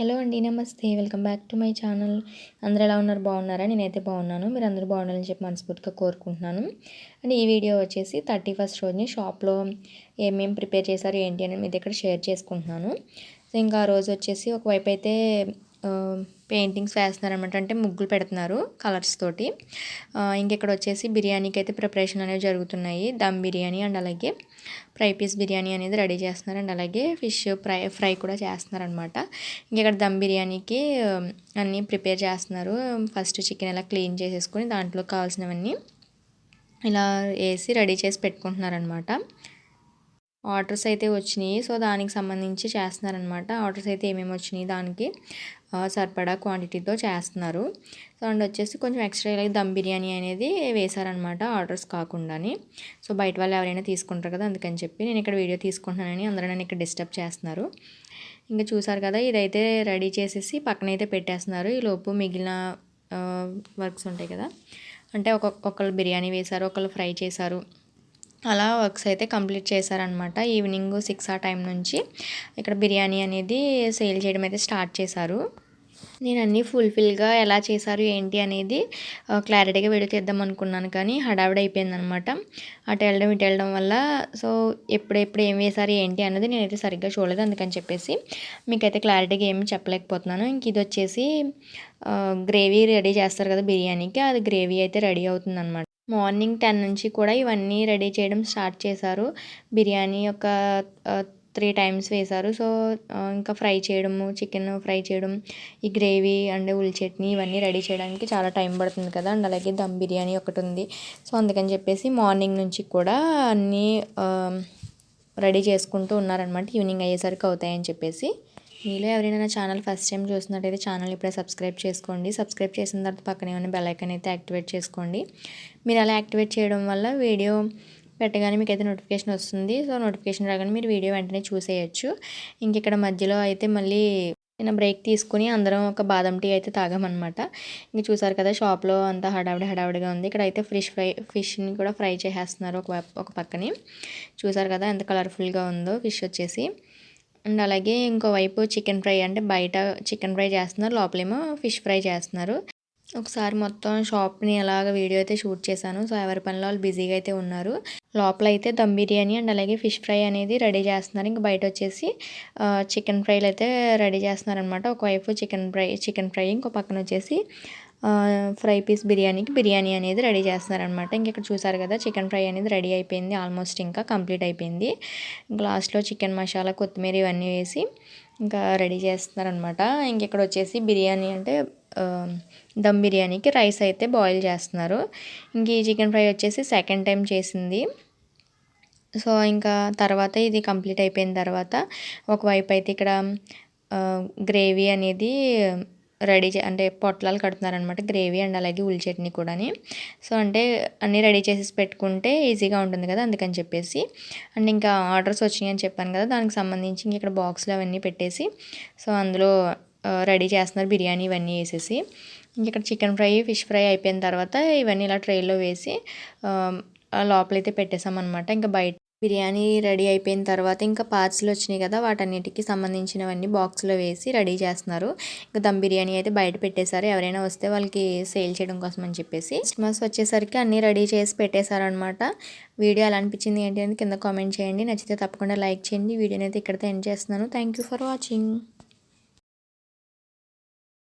Hello అండి నమస్తే. Welcome back to my channel. అందరూ ఎలా ఉన్నారు? బాగున్నారా? నేనైతే బాగున్నాను. మీరు అందరూ బాగుండాలని చెప్పి మనస్ఫూర్తిగా కోరుకుంటున్నాను. అండ్ ఈ వీడియో వచ్చేసి థర్టీ ఫస్ట్ రోజుని షాప్లో ఏమేమి ప్రిపేర్ చేశారు ఏంటి అని మీ దగ్గర షేర్ చేసుకుంటున్నాను. సో ఇంకా ఆ రోజు వచ్చేసి ఒకవైపు అయితే పెయింటింగ్స్ వేస్తున్నారనమాట అంటే ముగ్గులు పెడుతున్నారు కలర్స్ తోటి. ఇంకెక్కడ వచ్చేసి బిర్యానీకి అయితే ప్రిపరేషన్ అనేవి జరుగుతున్నాయి. దమ్ బిర్యానీ అండ్ అలాగే ఫ్రై పీస్ బిర్యానీ అనేది రెడీ చేస్తున్నారు. అండ్ అలాగే ఫిష్ ఫ్రై ఫ్రై కూడా చేస్తున్నారనమాట ఇంకెక్కడ దమ్ బిర్యానీకి అన్నీ ప్రిపేర్ చేస్తున్నారు. ఫస్ట్ చికెన్ ఎలా క్లీన్ చేసేసుకొని దాంట్లో కావాల్సినవన్నీ ఇలా వేసి రెడీ చేసి పెట్టుకుంటున్నారనమాట ఆర్డర్స్ అయితే వచ్చినాయి. సో దానికి సంబంధించి చేస్తున్నారనమాట ఆర్డర్స్ అయితే ఏమేమి వచ్చినాయి దానికి? సరిపడా క్వాంటిటీతో చేస్తున్నారు. సో అండ్ వచ్చేసి కొంచెం ఎక్స్ట్రా లైక్ దమ్ బిర్యానీ అనేది వేశారనమాట ఆర్డర్స్ కాకుండాని. సో బయట వాళ్ళు ఎవరైనా తీసుకుంటారు కదా అందుకని చెప్పి నేను ఇక్కడ వీడియో తీసుకుంటున్నానని అందరూ నన్ను ఇక్కడ డిస్టర్బ్ చేస్తున్నారు. ఇంకా చూసారు కదా ఇదైతే రెడీ చేసేసి పక్కనైతే పెట్టేస్తున్నారు. ఈ లోపు మిగిలిన వర్క్స్ ఉంటాయి కదా అంటే ఒక ఒకళ్ళు బిర్యానీ వేశారు ఒకళ్ళు ఫ్రై చేశారు. అలా వర్క్స్ అయితే కంప్లీట్ చేశారనమాట ఈవినింగ్ సిక్స్ ఆ టైం నుంచి ఇక్కడ బిర్యానీ అనేది సేల్ చేయడం అయితే స్టార్ట్ చేశారు. నేను అన్నీ ఫుల్ఫిల్గా ఎలా చేశారు ఏంటి అనేది క్లారిటీగా వీడియో చేద్దాం అనుకున్నాను. కానీ హడావిడి అయిపోయిందనమాట అటు వెళ్ళడం ఇటు వెళ్ళడం వల్ల సో ఎప్పుడెప్పుడు ఏం వేశారు ఏంటి అన్నది నేనైతే సరిగ్గా చూడలేదు అందుకని చెప్పేసి మీకైతే క్లారిటీగా ఏమి చెప్పలేకపోతున్నాను. ఇంక ఇది వచ్చేసి గ్రేవీ రెడీ చేస్తారు కదా బిర్యానీకి అది గ్రేవీ అయితే రెడీ అవుతుంది మార్నింగ్ టెన్ నుంచి కూడా ఇవన్నీ రెడీ చేయడం స్టార్ట్ చేశారు. బిర్యానీ ఒక త్రీ టైమ్స్ వేశారు. సో ఇంకా ఫ్రై చేయడము చికెన్ ఫ్రై చేయడం ఈ గ్రేవీ అండ్ ఉల్లి చట్నీ ఇవన్నీ రెడీ చేయడానికి చాలా టైం పడుతుంది కదా. అండ్ అలాగే దమ్ బిర్యానీ ఒకటి ఉంది. సో అందుకని చెప్పేసి మార్నింగ్ నుంచి కూడా అన్నీ రెడీ చేసుకుంటూ ఉన్నారనమాట ఈవినింగ్ అయ్యేసరికి అవుతాయని చెప్పేసి. మీలో ఎవరైనా నా ఛానల్ ఫస్ట్ టైం చూసినట్టయితే ఛానల్ ఇప్పుడే సబ్స్క్రైబ్ చేసుకోండి. సబ్స్క్రైబ్ చేసిన తర్వాత పక్కనే ఏమైనా బెల్ ఐకన్ అయితే యాక్టివేట్ చేసుకోండి. మీరు అలా యాక్టివేట్ చేయడం వల్ల వీడియో పెట్టగానే మీకు అయితే నోటిఫికేషన్ వస్తుంది. సో నోటిఫికేషన్ రాగానే మీరు వీడియో వెంటనే చూసేయచ్చు. ఇంక ఇక్కడ మధ్యలో అయితే మళ్ళీ నేను బ్రేక్ తీసుకుని అందరం ఒక బాదం టీ అయితే తాగామన్నమాట. ఇంక చూసారు కదా షాప్లో అంతా హడావిడి హడావిడిగా ఉంది. ఇక్కడ అయితే ఫిష్ ఫ్రై ఫిష్ని కూడా ఫ్రై చేసేస్తున్నారు ఒక ఒక పక్కని. చూసారు కదా ఎంత కలర్ఫుల్గా ఉందో ఫిష్ వచ్చేసి. అండ్ అలాగే ఇంకోవైపు చికెన్ ఫ్రై అంటే బయట చికెన్ ఫ్రై చేస్తున్నారు. లోపలేమో ఫిష్ ఫ్రై చేస్తున్నారు. ఒకసారి మొత్తం షాప్ని ఎలాగ వీడియో అయితే షూట్ చేశాను. సో ఎవరి పనిలో వాళ్ళు బిజీగా అయితే ఉన్నారు. లోపల అయితే దమ్ బిర్యానీ అండ్ అలాగే ఫిష్ ఫ్రై అనేది రెడీ చేస్తున్నారు. ఇంకా బయట వచ్చేసి చికెన్ ఫ్రైలు అయితే రెడీ చేస్తున్నారనమాట ఒకవైపు చికెన్ ఫ్రై చికెన్ ఫ్రై ఇంకో పక్కన వచ్చేసి ఫ్రై పీస్ బిర్యానీకి బిర్యానీ అనేది రెడీ చేస్తున్నారనమాట ఇంక ఇక్కడ చూసారు కదా చికెన్ ఫ్రై అనేది రెడీ అయిపోయింది. ఆల్మోస్ట్ ఇంకా కంప్లీట్ అయిపోయింది. ఇంకా లాస్ట్లో చికెన్ మసాలా కొత్తిమీర ఇవన్నీ వేసి ఇంకా రెడీ చేస్తున్నారనమాట ఇంక ఇక్కడ వచ్చేసి బిర్యానీ అంటే దమ్ బిర్యానీకి రైస్ అయితే బాయిల్ చేస్తున్నారు. ఇంక ఈ చికెన్ ఫ్రై వచ్చేసి సెకండ్ టైం చేసింది. సో ఇంకా తర్వాత ఇది కంప్లీట్ అయిపోయిన తర్వాత ఒకవైపు అయితే ఇక్కడ గ్రేవీ అనేది రెడీ చే అంటే పొట్లాలు కడుతున్నారనమాట గ్రేవీ అండ్ అలాగే ఉల్లి చట్నీ కూడాని. సో అంటే అన్నీ రెడీ చేసేసి పెట్టుకుంటే ఈజీగా ఉంటుంది కదా అందుకని చెప్పేసి. అండ్ ఇంకా ఆర్డర్స్ వచ్చినాయి అని చెప్పాను కదా దానికి సంబంధించి ఇంక ఇక్కడ బాక్స్లో అవన్నీ పెట్టేసి సో అందులో రెడీ చేస్తున్నారు బిర్యానీ ఇవన్నీ వేసేసి. ఇక్కడ చికెన్ ఫ్రై ఫిష్ ఫ్రై అయిపోయిన తర్వాత ఇవన్నీ ఇలా ట్రైలో వేసి లోపలైతే పెట్టేసామన్నమాట. ఇంకా బయట బిర్యానీ రెడీ అయిపోయిన తర్వాత ఇంకా పార్ట్స్లు వచ్చినాయి కదా వాటన్నిటికీ సంబంధించినవన్నీ బాక్స్లో వేసి రెడీ చేస్తున్నారు. ఇంకా దమ్ బిర్యానీ అయితే బయట పెట్టేశారు. ఎవరైనా వస్తే వాళ్ళకి సేల్ చేయడం కోసం అని చెప్పేసి. కస్టమర్స్ వచ్చేసరికి అన్నీ రెడీ చేసి పెట్టేశారనమాట వీడియో ఎలా అనిపించింది ఏంటి అని కింద కామెంట్ చేయండి. నచ్చితే తప్పకుండా లైక్ చేయండి. వీడియోని అయితే ఇక్కడితో ఎండ్ చేస్తున్నాను. Thank for watching.